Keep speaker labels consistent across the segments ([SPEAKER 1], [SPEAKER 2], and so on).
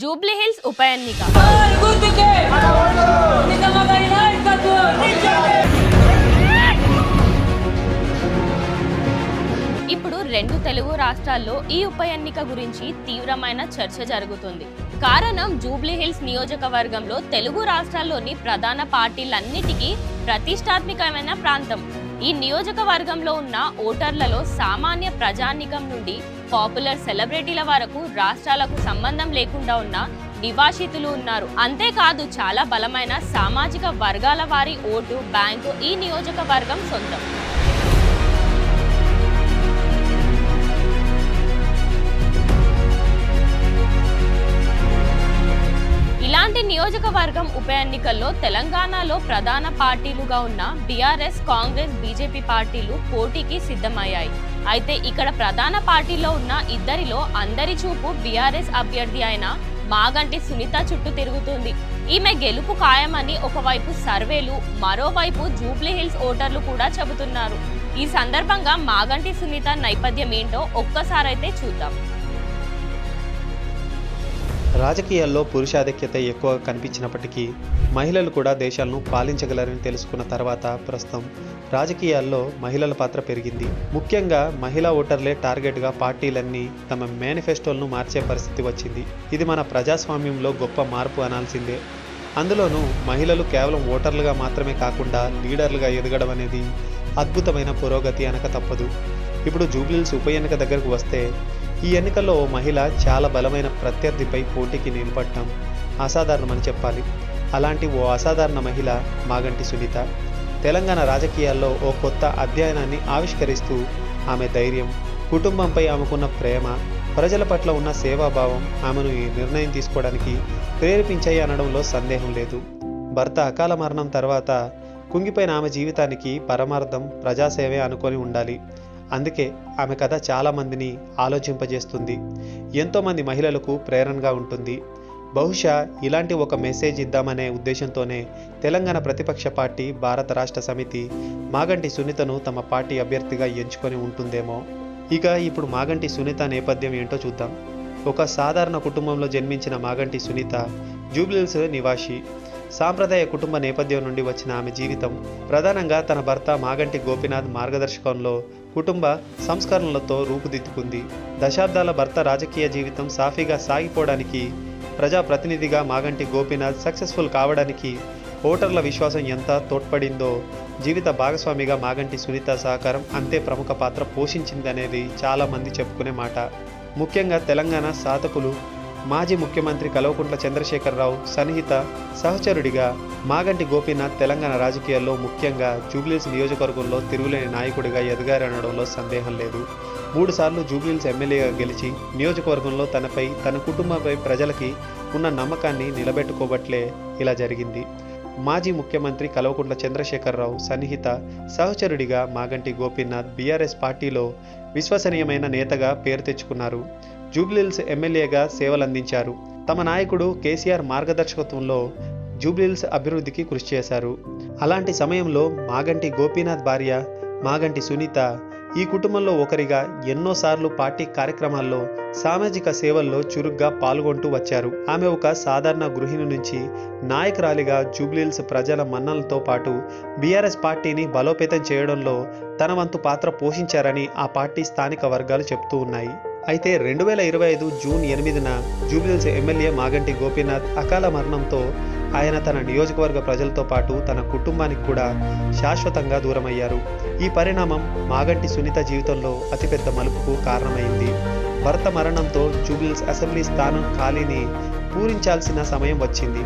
[SPEAKER 1] జూబ్లీహిల్స్ ఉప ఎన్నిక. ఇప్పుడు రెండు తెలుగు రాష్ట్రాల్లో ఈ ఉప ఎన్నిక గురించి తీవ్రమైన చర్చ జరుగుతుంది. కారణం జూబ్లీహిల్స్ నియోజకవర్గంలో తెలుగు రాష్ట్రాల్లోని ప్రధాన పార్టీలన్నిటికీ ప్రతిష్టాత్మకమైన ప్రాంతం. ఈ నియోజకవర్గంలో ఉన్న ఓటర్లలో సామాన్య ప్రజానికం నుండి పాపులర్ సెలబ్రిటీల వరకు రాష్ట్రాలకు సంబంధం లేకుండా ఉన్న నివాసితులు ఉన్నారు. అంతేకాదు చాలా బలమైన సామాజిక వర్గాల వారి ఓటు బ్యాంకు ఈ నియోజకవర్గం సొంతం. ఇలాంటి నియోజకవర్గం ఉప ఎన్నికల్లో తెలంగాణలో ప్రధాన పార్టీలుగా ఉన్న బీఆర్ఎస్ కాంగ్రెస్ బీజేపీ పార్టీలు పోటీకి సిద్ధమయ్యాయి. అయితే ఇక్కడ ప్రధాన పార్టీలో ఉన్న ఇద్దరిలో అందరి చూపు బీఆర్ఎస్ అభ్యర్థి అయిన మాగంటి సునీత చుట్టూ తిరుగుతుంది. ఈమె గెలుపు ఖాయమని ఒకవైపు సర్వేలు మరోవైపు జూబ్లీ హిల్స్ ఓటర్లు కూడా చెబుతున్నారు. ఈ సందర్భంగా మాగంటి సునీత నేపథ్యం ఏంటో ఒక్కసారైతే చూద్దాం.
[SPEAKER 2] రాజకీయాల్లో పురుషాధిక్యత ఎక్కువగా కనిపించినప్పటికీ మహిళలు కూడా దేశాలను పాలించగలరని తెలుసుకున్న తర్వాత ప్రస్తుతం రాజకీయాల్లో మహిళల పాత్ర పెరిగింది. ముఖ్యంగా మహిళా ఓటర్లే టార్గెట్గా పార్టీలన్నీ తమ మేనిఫెస్టోలను మార్చే పరిస్థితి వచ్చింది. ఇది మన ప్రజాస్వామ్యంలో గొప్ప మార్పు అనాల్సిందే. అందులోనూ మహిళలు కేవలం ఓటర్లుగా మాత్రమే కాకుండా లీడర్లుగా ఎదగడం అనేది అద్భుతమైన పురోగతి అనక తప్పదు. ఇప్పుడు జూబ్లీల్స్ ఉప ఎన్నిక దగ్గరకు వస్తే ఈ ఎన్నికల్లో ఓ మహిళ చాలా బలమైన ప్రత్యర్థిపై పోటీకి నిలబడటం అసాధారణమని చెప్పాలి. అలాంటి ఓ అసాధారణ మహిళ మాగంటి సునీత. తెలంగాణ రాజకీయాల్లో ఓ కొత్త అధ్యయనాన్ని ఆవిష్కరిస్తూ ఆమె ధైర్యం కుటుంబంపై ఆమెకున్న ప్రేమ ప్రజల పట్ల ఉన్న సేవాభావం ఆమెను ఈ నిర్ణయం తీసుకోవడానికి ప్రేరేపించాయి అనడంలో సందేహం లేదు. భర్త అకాల మరణం తర్వాత కుంగిపోయిన ఆమె జీవితానికి పరమార్థం ప్రజాసేవే అనుకొని ఉండాలి. అందుకే ఆమె కథ చాలామందిని ఆలోచింపజేస్తుంది. ఎంతోమంది మహిళలకు ప్రేరణగా ఉంటుంది. బహుశా ఇలాంటి ఒక మెసేజ్ ఇద్దామనే ఉద్దేశంతోనే తెలంగాణ ప్రతిపక్ష పార్టీ భారత రాష్ట్ర సమితి మాగంటి సునీతను తమ పార్టీ అభ్యర్థిగా ఎంచుకొని ఉంటుందేమో. ఇక ఇప్పుడు మాగంటి సునీత నేపథ్యం ఏంటో చూద్దాం. ఒక సాధారణ కుటుంబంలో జన్మించిన మాగంటి సునీత జూబ్లిల్స్ నివాసి. సాంప్రదాయ కుటుంబ నేపథ్యం నుండి వచ్చిన ఆమె జీవితం ప్రధానంగా తన భర్త మాగంటి గోపినాథ్ మార్గదర్శకంలో కుటుంబ సంస్కరణలతో రూపుదిద్దుకుంది. దశాబ్దాల భర్త రాజకీయ జీవితం సాఫీగా సాగిపోవడానికి ప్రజాప్రతినిధిగా మాగంటి గోపినాథ్ సక్సెస్ఫుల్ కావడానికి ఓటర్ల విశ్వాసం ఎంత తోడ్పడిందో జీవిత భాగస్వామిగా మాగంటి సునీత సహకారం అంతే ప్రముఖ పాత్ర పోషించిందనేది చాలామంది చెప్పుకునే మాట. ముఖ్యంగా తెలంగాణ సాధకులు మాజీ ముఖ్యమంత్రి కల్వకుంట్ల చంద్రశేఖరరావు సన్నిహిత సహచరుడిగా మాగంటి గోపీనాథ్ తెలంగాణ రాజకీయాల్లో ముఖ్యంగా జూబ్లీల్స్ నియోజకవర్గంలో తిరుగులేని నాయకుడిగా ఎదగారనడంలో సందేహం లేదు. మూడుసార్లు జూబ్లీల్స్ ఎమ్మెల్యేగా గెలిచి నియోజకవర్గంలో తనపై తన కుటుంబంపై ప్రజలకి ఉన్న నమ్మకాన్ని నిలబెట్టుకోబట్లే ఇలా జరిగింది. మాజీ ముఖ్యమంత్రి కల్వకుంట్ల చంద్రశేఖరరావు సన్నిహిత సహచరుడిగా మాగంటి గోపీనాథ్ బీఆర్ఎస్ పార్టీలో విశ్వసనీయమైన నేతగా పేరు తెచ్చుకున్నారు. జూబ్లీల్స్ ఎమ్మెల్యేగా సేవలందించారు. తమ నాయకుడు కేసీఆర్ మార్గదర్శకత్వంలో జూబ్లీహిల్స్ అభివృద్ధికి కృషి చేశారు. అలాంటి సమయంలో మాగంటి గోపీనాథ్ భార్య మాగంటి సునీత ఈ కుటుంబంలో ఒకరిగా ఎన్నోసార్లు పార్టీ కార్యక్రమాల్లో సామాజిక సేవల్లో చురుగ్గా పాల్గొంటూ వచ్చారు. ఆమె ఒక సాధారణ గృహిణి నుంచి నాయకురాలిగా జూబ్లీల్స్ ప్రజల మన్నలతో పాటు బీఆర్ఎస్ పార్టీని బలోపేతం చేయడంలో తన వంతు పాత్ర పోషించారని ఆ పార్టీ స్థానిక వర్గాలు చెప్తూ ఉన్నాయి. అయితే రెండు వేల ఇరవై ఐదు జూన్ ఎనిమిదిన జూబ్లీహిల్స్ ఎమ్మెల్యే మాగంటి గోపీనాథ్ అకాల మరణంతో ఆయన తన నియోజకవర్గ ప్రజలతో పాటు తన కుటుంబానికి కూడా శాశ్వతంగా దూరమయ్యారు. ఈ పరిణామం మాగంటి సునీత జీవితంలో అతిపెద్ద మలుపుకు కారణమైంది. భర్త మరణంతో జూబిలెన్స్ అసెంబ్లీ స్థానం ఖాళీని పూరించాల్సిన సమయం వచ్చింది.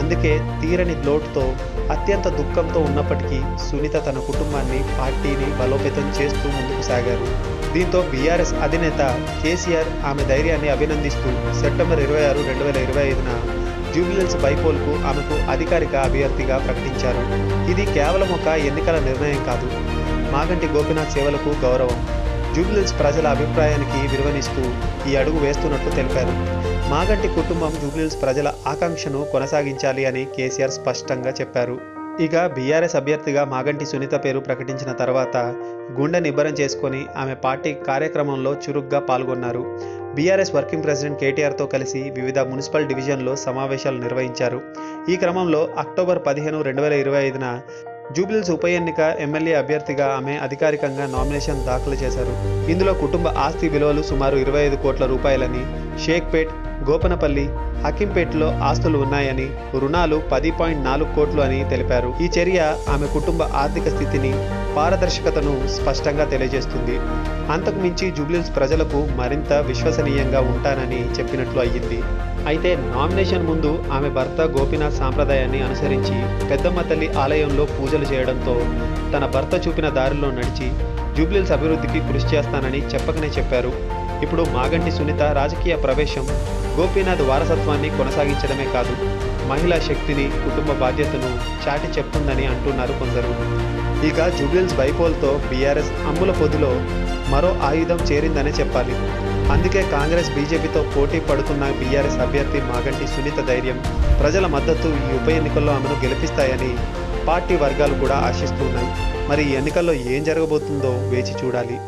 [SPEAKER 2] అందుకే తీరని లోటుతో అత్యంత దుఃఖంతో ఉన్నప్పటికీ సునీత తన కుటుంబాన్ని పార్టీని బలోపేతం చేస్తూ ముందుకు సాగారు. దీంతో బీఆర్ఎస్ అధినేత కేసీఆర్ ఆమె ధైర్యాన్ని అభినందిస్తూ సెప్టెంబర్ ఇరవై ఆరు రెండు వేల ఇరవై ఐదున జూబిలెన్స్ బైపోల్కు ఆమెకు అధికారిక అభ్యర్థిగా ప్రకటించారు. ఇది కేవలం ఒక ఎన్నికల నిర్ణయం కాదు మాగంటి గోపినాథ్ సేవలకు గౌరవం. జూబిలెన్స్ ప్రజల అభిప్రాయానికి విలువనిస్తూ ఈ అడుగు వేస్తున్నట్లు తెలిపారు. మాగంటి కుటుంబం జూబిలెన్స్ ప్రజల ఆకాంక్షను కొనసాగించాలి అని కేసీఆర్ స్పష్టంగా చెప్పారు. ఇక బీఆర్ఎస్ అభ్యర్థిగా మాగంటి సునీత పేరు ప్రకటించిన తర్వాత గుండె నిబ్బరం చేసుకొని ఆమె పార్టీ కార్యక్రమంలో చురుగ్గా పాల్గొన్నారు. బీఆర్ఎస్ వర్కింగ్ ప్రెసిడెంట్ కేటీఆర్తో కలిసి వివిధ మున్సిపల్ డివిజన్లో సమావేశాలు నిర్వహించారు. ఈ క్రమంలో అక్టోబర్ పదిహేను రెండు వేల ఇరవై ఐదున జూబ్లీస్ ఉప ఎన్నిక ఎమ్మెల్యే అభ్యర్థిగా ఆమె అధికారికంగా నామినేషన్ దాఖలు చేశారు. ఇందులో కుటుంబ ఆస్తి విలువలు సుమారు ఇరవై ఐదు కోట్ల రూపాయలని షేక్పేట్ గోపనపల్లి హకింపేటలో ఆస్తులు ఉన్నాయని రుణాలు పది పాయింట్ నాలుగు కోట్లు అని తెలిపారు. ఈ చర్య ఆమె కుటుంబ ఆర్థిక స్థితిని పారదర్శకతను స్పష్టంగా తెలియజేస్తుంది. అంతకు మించి జూబ్లీల్స్ ప్రజలకు మరింత విశ్వసనీయంగా ఉంటానని చెప్పినట్లు అయ్యింది. అయితే నామినేషన్ ముందు ఆమె భర్త గోపీనాథ్ సాంప్రదాయాన్ని అనుసరించి పెద్దమ్మ తల్లి ఆలయంలో పూజలు చేయడంతో తన భర్త చూపిన దారిలో నడిచి జూబ్లీల్స్ అభివృద్ధికి కృషి చేస్తానని చెప్పకనే చెప్పారు. ఇప్పుడు మాగంటి సునీత రాజకీయ ప్రవేశం గోపీనాథ్ వారసత్వాన్ని కొనసాగించడమే కాదు మహిళా శక్తిని కుటుంబ బాధ్యతను చాటి చెప్తుందని అంటున్నారు కొందరు. ఇక జూబ్లీల్స్ బైపోల్తో బీఆర్ఎస్ అమ్ముల పొదిలో మరో ఆయుధం చేరిందనే చెప్పాలి. అందుకే కాంగ్రెస్ బీజేపీతో పోటీ పడుతున్న బీఆర్ఎస్ అభ్యర్థి మాగంటి సునీత ధైర్యం ప్రజల మద్దతు ఈ ఉప ఎన్నికల్లో ఆమెను గెలిపిస్తాయని పార్టీ వర్గాలు కూడా ఆశిస్తున్నాయి. మరి ఈ ఎన్నికల్లో ఏం జరగబోతుందో వేచి చూడాలి.